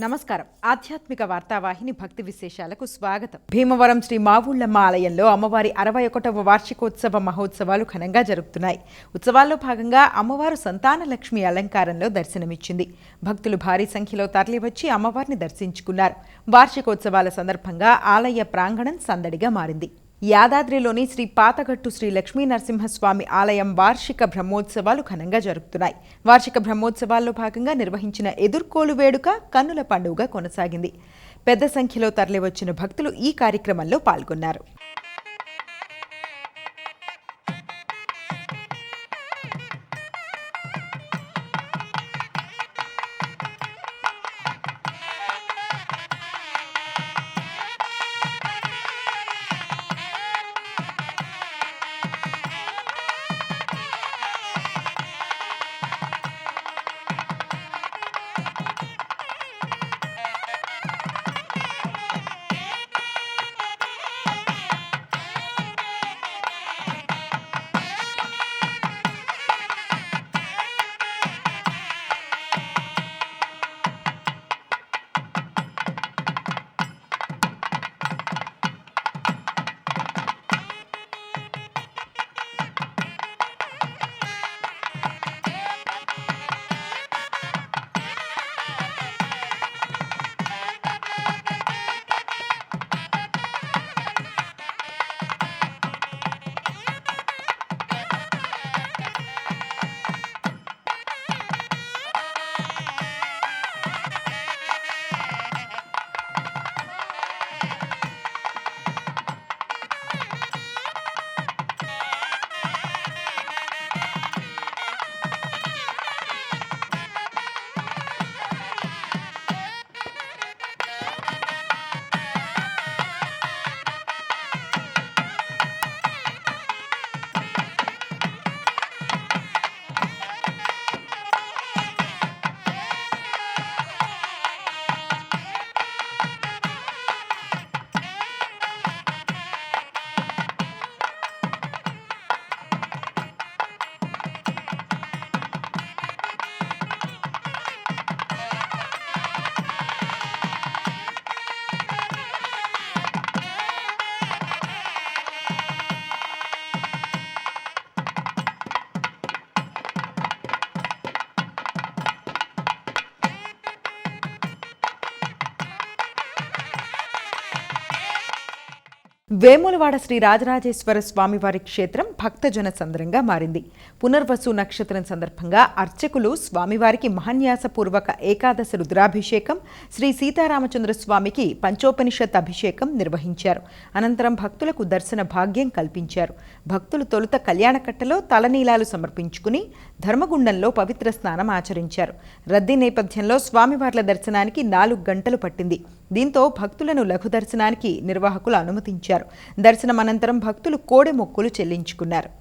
నమస్కారం. ఆధ్యాత్మిక వార్తావాహిని భక్తి విశేషాలకు స్వాగతం. భీమవరం శ్రీ మావుళ్ళమ్మ ఆలయంలో అమ్మవారి అరవై ఒకటవ వార్షికోత్సవ మహోత్సవాలు ఘనంగా జరుగుతున్నాయి ఉత్సవాల్లో భాగంగా అమ్మవారు సంతాన లక్ష్మి అలంకారంలో దర్శనమిచ్చింది. భక్తులు భారీ సంఖ్యలో తరలివచ్చి అమ్మవారిని దర్శించుకున్నారు. వార్షికోత్సవాల సందర్భంగా ఆలయ ప్రాంగణం సందడిగా మారింది. యాదాద్రిలోని శ్రీ పాతగట్టు శ్రీ లక్ష్మీ నరసింహస్వామి ఆలయం వార్షిక బ్రహ్మోత్సవాలు ఘనంగా జరుగుతున్నాయి వార్షిక బ్రహ్మోత్సవాల్లో భాగంగా నిర్వహించిన ఎదుర్కోలు వేడుక కన్నుల పండుగ కొనసాగింది. పెద్ద సంఖ్యలో తరలివచ్చిన భక్తులు ఈ కార్యక్రమంలో పాల్గొన్నారు. వేములవాడ శ్రీ రాజరాజేశ్వర స్వామివారి క్షేత్రం భక్తజన సందరంగా మారింది. పునర్వసు నక్షత్రం సందర్భంగా అర్చకులు స్వామివారికి మహన్యాసపూర్వక ఏకాదశ రుద్రాభిషేకం శ్రీ సీతారామచంద్ర స్వామికి పంచోపనిషత్ అభిషేకం నిర్వహించారు. అనంతరం భక్తులకు దర్శన భాగ్యం కల్పించారు. భక్తులు తొలుత కళ్యాణకట్టలో తలనీలాలు సమర్పించుకుని ధర్మగుండంలో పవిత్ర స్నానం ఆచరించారు. రద్దీ నేపథ్యంలో స్వామివార్ల దర్శనానికి నాలుగు గంటలు పట్టింది. దీంతో భక్తులను లఘు దర్శనానికి నిర్వాహకులు అనుమతించారు. దర్శనం అనంతరం భక్తులు కోడె మొక్కులు చెల్లించుకున్నారు.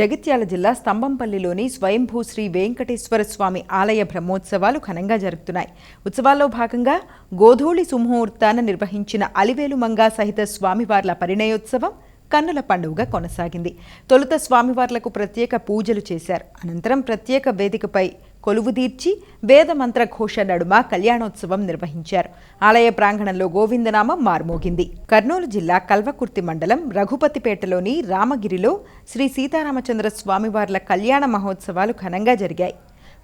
జగిత్యాల జిల్లా స్తంభంపల్లిలోని స్వయంభూ శ్రీ వెంకటేశ్వర స్వామి ఆలయ బ్రహ్మోత్సవాలు ఘనంగా జరుగుతున్నాయి ఉత్సవాల్లో భాగంగా గోధూళి సుముహూర్తాన నిర్వహించిన అలివేలు మంగా సహిత స్వామివార్ల పరిణయోత్సవం కన్నుల పండుగ కొనసాగింది. తొలుత స్వామివార్లకు ప్రత్యేక పూజలు చేశారు. అనంతరం ప్రత్యేక వేదికపై కొలువుదీర్చి వేదమంత్ర ఘోష నడుమ కళ్యాణోత్సవం నిర్వహించారు. ఆలయ ప్రాంగణంలో గోవిందనామం మార్మోగింది. కర్నూలు జిల్లా కల్వకుర్తి మండలం రఘుపతిపేటలోని రామగిరిలో శ్రీ సీతారామచంద్ర స్వామివార్ల కళ్యాణ మహోత్సవాలు ఘనంగా జరిగాయి.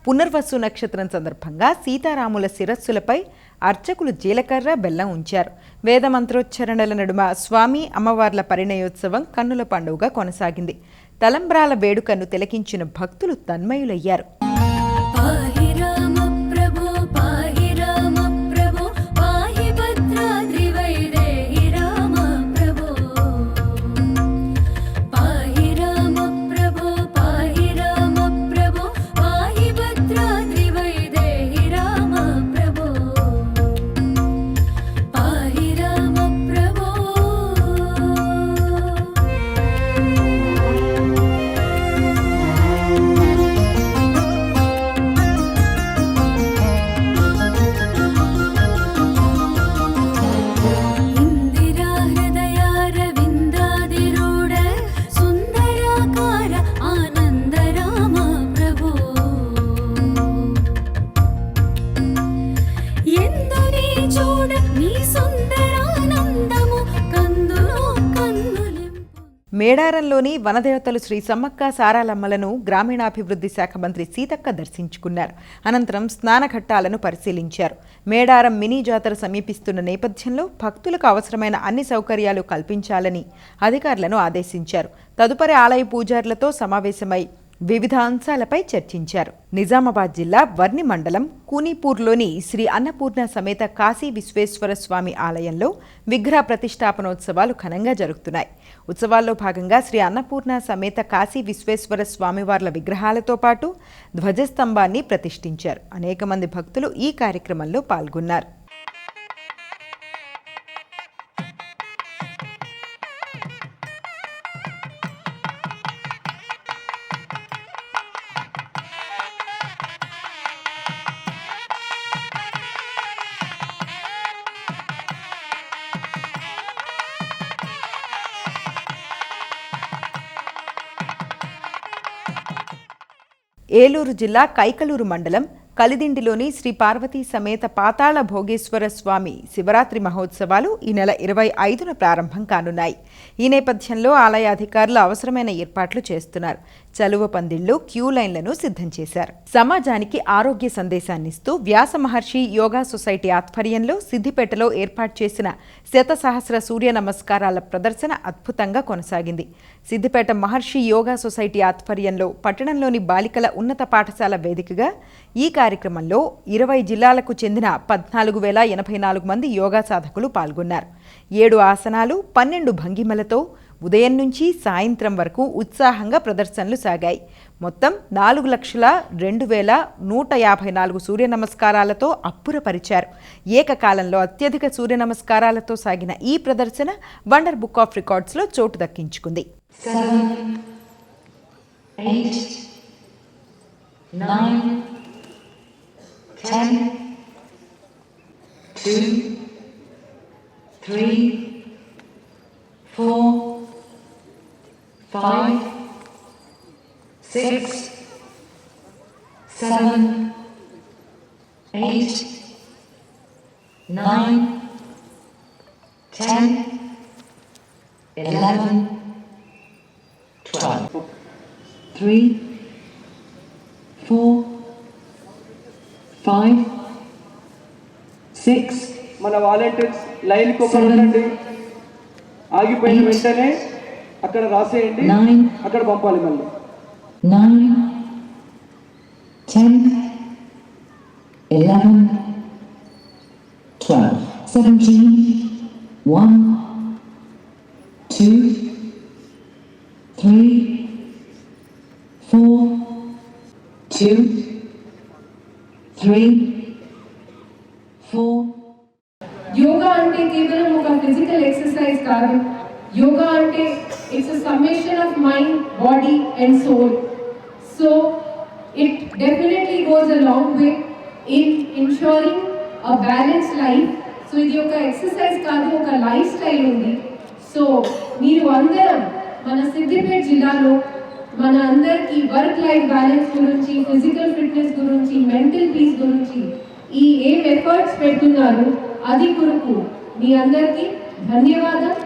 పునర్వసు నక్షత్రం సందర్భంగా సీతారాముల శిరస్సులపై అర్చకులు జీలకర్ర బెల్లం ఉంచారు. వేద మంత్రోచ్చరణల నడుమ స్వామి అమ్మవార్ల పరిణయోత్సవం కన్నుల పండుగ కొనసాగింది. తలంబ్రాల వేడుకను తిలకించిన భక్తులు తన్మయులయ్యారు. మేడారంలోని వనదేవతలు శ్రీ సమ్మక్క సారాలమ్మలను గ్రామీణాభివృద్ధి శాఖ మంత్రి సీతక్క దర్శించుకున్నారు. అనంతరం స్నానఘట్టాలను పరిశీలించారు. మేడారం మినీ జాతర సమీపిస్తున్న నేపథ్యంలో భక్తులకు అవసరమైన అన్ని సౌకర్యాలు కల్పించాలని అధికారులను ఆదేశించారు. తదుపరి ఆలయ పూజారులతో సమావేశమై వివిధ అంశాలపై చర్చించారు. నిజామాబాద్ జిల్లా వర్ణి మండలం కూనీపూర్లోని శ్రీ అన్నపూర్ణ సమేత కాశీ విశ్వేశ్వర స్వామి ఆలయంలో విగ్రహ ప్రతిష్టాపనోత్సవాలు ఘనంగా జరుగుతున్నాయి. ఉత్సవాల్లో భాగంగా శ్రీ అన్నపూర్ణ సమేత కాశీ విశ్వేశ్వర స్వామివార్ల విగ్రహాలతో పాటు ధ్వజస్తంభాన్ని ప్రతిష్ఠించారు. అనేక మంది భక్తులు ఈ కార్యక్రమంలో పాల్గొన్నారు. ఏలూరు జిల్లా కైకలూరు మండలం కలిదిండిలోని శ్రీ పార్వతీ సమేత పాతాళ భోగేశ్వర స్వామి శివరాత్రి మహోత్సవాలు ఈ నెల ఇరవై ఐదున ప్రారంభం కానున్నాయి. ఈ నేపథ్యంలో ఆలయ అధికారులు అవసరమైన ఏర్పాట్లు చేస్తున్నారు. చలువ పందిళ్ళు క్యూ లైన్లను సిద్ధం చేశారు. సమాజానికి ఆరోగ్య సందేశాన్నిస్తూ వ్యాస మహర్షి యోగా సొసైటీ ఆధ్వర్యంలో సిద్దిపేటలో ఏర్పాటు చేసిన శతసహస్ర సూర్య నమస్కారాల ప్రదర్శన అద్భుతంగా కొనసాగింది. సిద్దిపేట మహర్షి యోగా సొసైటీ ఆధ్వర్యంలో పట్టణంలోని బాలికల ఉన్నత పాఠశాల వేదికగా ఈ కార్యక్రమంలో ఇరవై జిల్లాలకు చెందిన పద్నాలుగు వేల ఎనభై నాలుగు మంది యోగా సాధకులు పాల్గొన్నారు. ఏడు ఆసనాలు పన్నెండు భంగిమలతో ఉదయం నుంచి సాయంత్రం వరకు ఉత్సాహంగా ప్రదర్శనలు సాగాయి. మొత్తం నాలుగు లక్షల రెండు వేల నూట యాభై నాలుగు సూర్య నమస్కారాలతో అప్పురపరిచారు. ఏకకాలంలో అత్యధిక సూర్య నమస్కారాలతో సాగిన ఈ ప్రదర్శన వండర్ బుక్ ఆఫ్ రికార్డ్స్లో చోటు దక్కించుకుంది. two, three, four, five, six, seven, eight, nine, ten, eleven, twelve. Three, four, five, six, మన వాలంటీర్స్ లైన్ ఒకరు ఉండండి ఆగిపోయిన వెంటనే అక్కడ రాసేయండి అక్కడ పంపాలి మళ్ళీ nine, ten, eleven, twelve, seventeen, one, two, three, four, two, three, four. Yoga అంటే కేవలం ఒక ఫిజికల్ ఎక్సర్సైజ్ కాదు యోగా అంటే it's a summation of mind body and soul so it definitely goes a long way in ensuring a balance life so ఇది ఒక exercise కాదు ఒక life style ఉంది. సో మీరు అందరం మన సిద్దిపేట జిల్లాలో మన అందరికీ వర్క్ లైఫ్ బ్యాలెన్స్ గురించి ఫిజికల్ ఫిట్నెస్ గురించి మెంటల్ పీస్ గురించి ఈ ఏం ఎఫర్ట్స్ పెడుతున్నారు అది కొరకు మీ అందరికీ ధన్యవాదాలు.